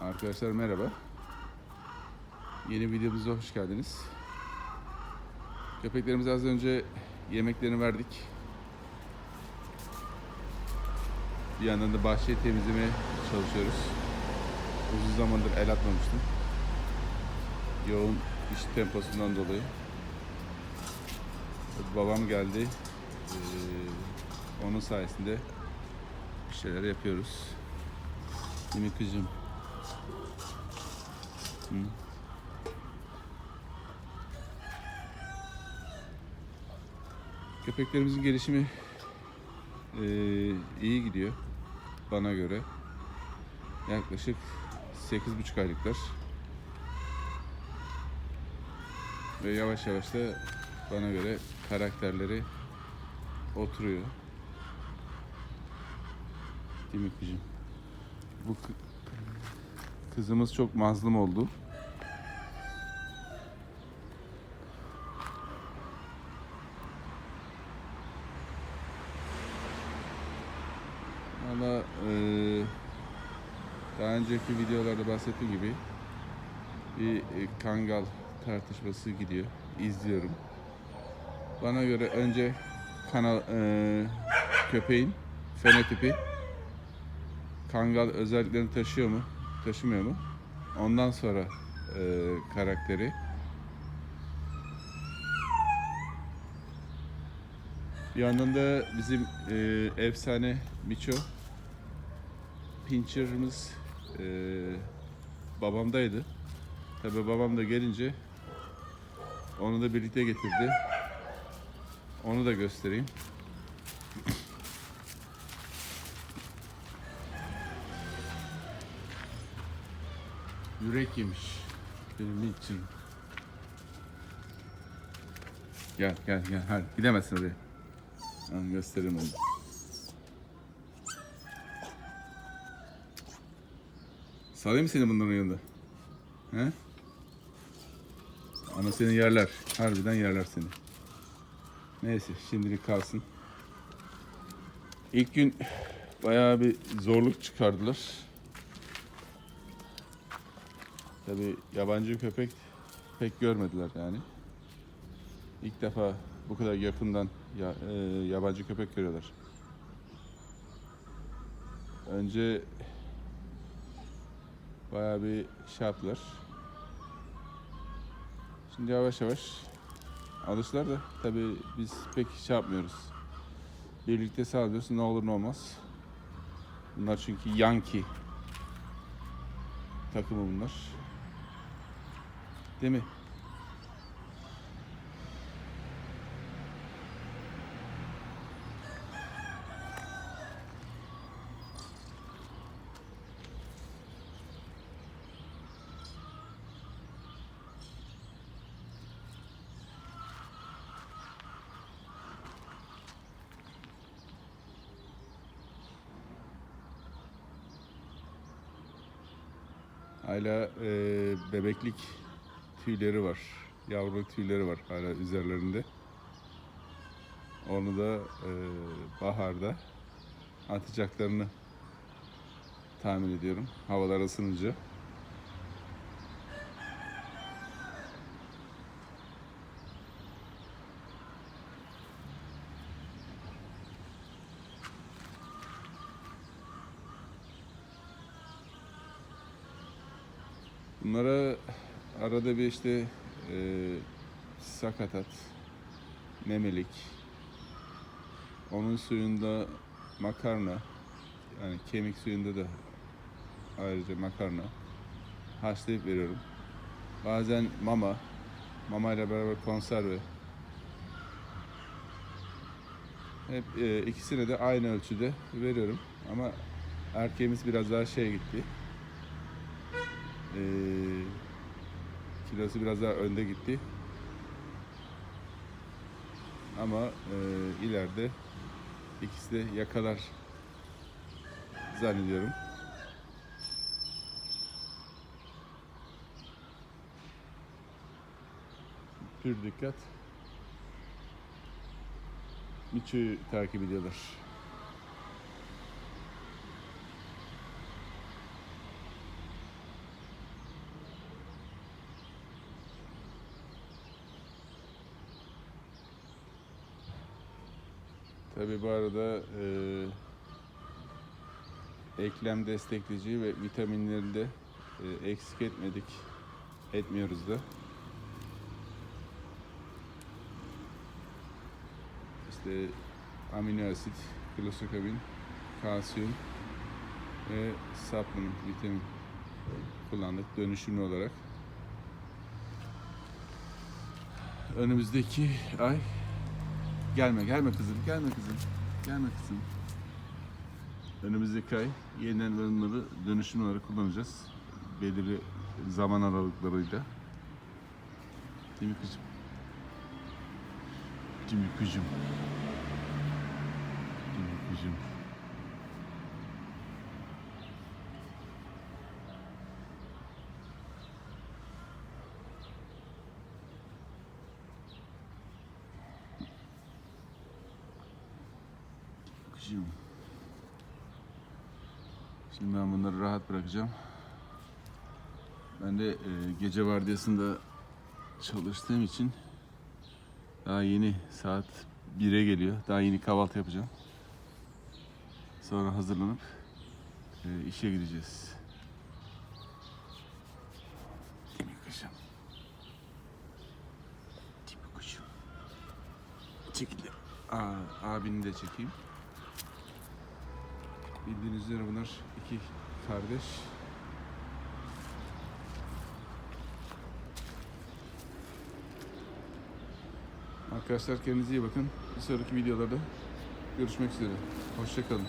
Arkadaşlar merhaba. Yeni videomuza hoş geldiniz. Köpeklerimize az önce yemeklerini verdik. Bir yandan da bahçeyi temizlemeye çalışıyoruz. Uzun zamandır el atmamıştım. Yoğun iş temposundan dolayı. Babam geldi. Ee, onun sayesinde bir şeyler yapıyoruz. Değil mi kızım? Köpeklerimizin gelişimi eee, iyi gidiyor bana göre. Yaklaşık 8,5 aylıklar. Ve yavaş yavaş da bana göre karakterleri oturuyor. Değil mi kızım? Bu kızımız çok mazlum oldu. Ama eee, daha önceki videolarda bahsettiğim gibi bir e, kangal tartışması gidiyor. İzliyorum. Bana göre önce kanal eee, köpeğin fenotipi kangal özelliklerini taşıyor mu, mu? Ondan sonra eee, karakteri. Bir yandan da bizim eee, efsane Miço Pincher'ımız eee babamdaydı. Tabi babam da gelince onu da birlikte getirdi. Onu da göstereyim. Yürek yemiş. Benim için. Gel gel gel. Hadi gidemezsin oraya. Ben göstereyim onu. Salayım mı seni bunların yanında? He? Ama seni yerler. Harbiden yerler seni. Neyse şimdilik kalsın. İlk gün bayağı bir zorluk çıkardılar. Tabi yabancı köpek pek görmediler yani. İlk defa bu kadar yakından ya, e, yabancı köpek görüyorlar. Önce bayağı bir şey. Şimdi yavaş yavaş alışlar da tabi biz pek şey yapmıyoruz. Birlikte sağlıyoruz ne olur ne olmaz. Bunlar çünkü Yankee takımı bunlar. Değil mi? Hala e, bebeklik tüyleri var. Yavruluk tüyleri var hala üzerlerinde. Onu da e, baharda atacaklarını tahmin ediyorum. Havalar ısınınca. Bunlara arada bir işte e, sakatat, memelik, onun suyunda makarna, yani kemik suyunda da ayrıca makarna haşlayıp veriyorum. Bazen mama, mama ile beraber konserve. Hep e, ikisine de aynı ölçüde veriyorum. Ama erkeğimiz biraz daha şey gitti. Ee, kilosu biraz daha önde gitti. Ama e, ileride ikisi de yakalar zannediyorum. Pür dikkat. Miço'yu takip ediyorlar. Tabi bu arada e, eklem destekleyici ve vitaminleri de e, eksik etmedik. Etmiyoruz da. İşte amino asit, klosokamin, kalsiyum ve supplement, vitamin kullandık dönüşümlü olarak. Önümüzdeki ay gelme gelme kızım gelme kızım gelme kızım. Önümüzdeki ay yeniden ürünleri dönüşümlü olarak kullanacağız. Belirli zaman aralıklarıyla. Değil mi kızım? Değil mi kızım? Değil mi kızım? Kızım. Şimdi ben bunları rahat bırakacağım. Ben de e, gece vardiyasında çalıştığım için daha yeni saat 1'e geliyor. Daha yeni kahvaltı yapacağım. Sonra hazırlanıp e, işe gideceğiz. Kızım? Değil mi kızım? Çekil. Aa, abini de çekeyim. Bildiğiniz üzere bunlar iki kardeş. Arkadaşlar kendinize iyi bakın. Bir sonraki videolarda görüşmek üzere. Hoşçakalın.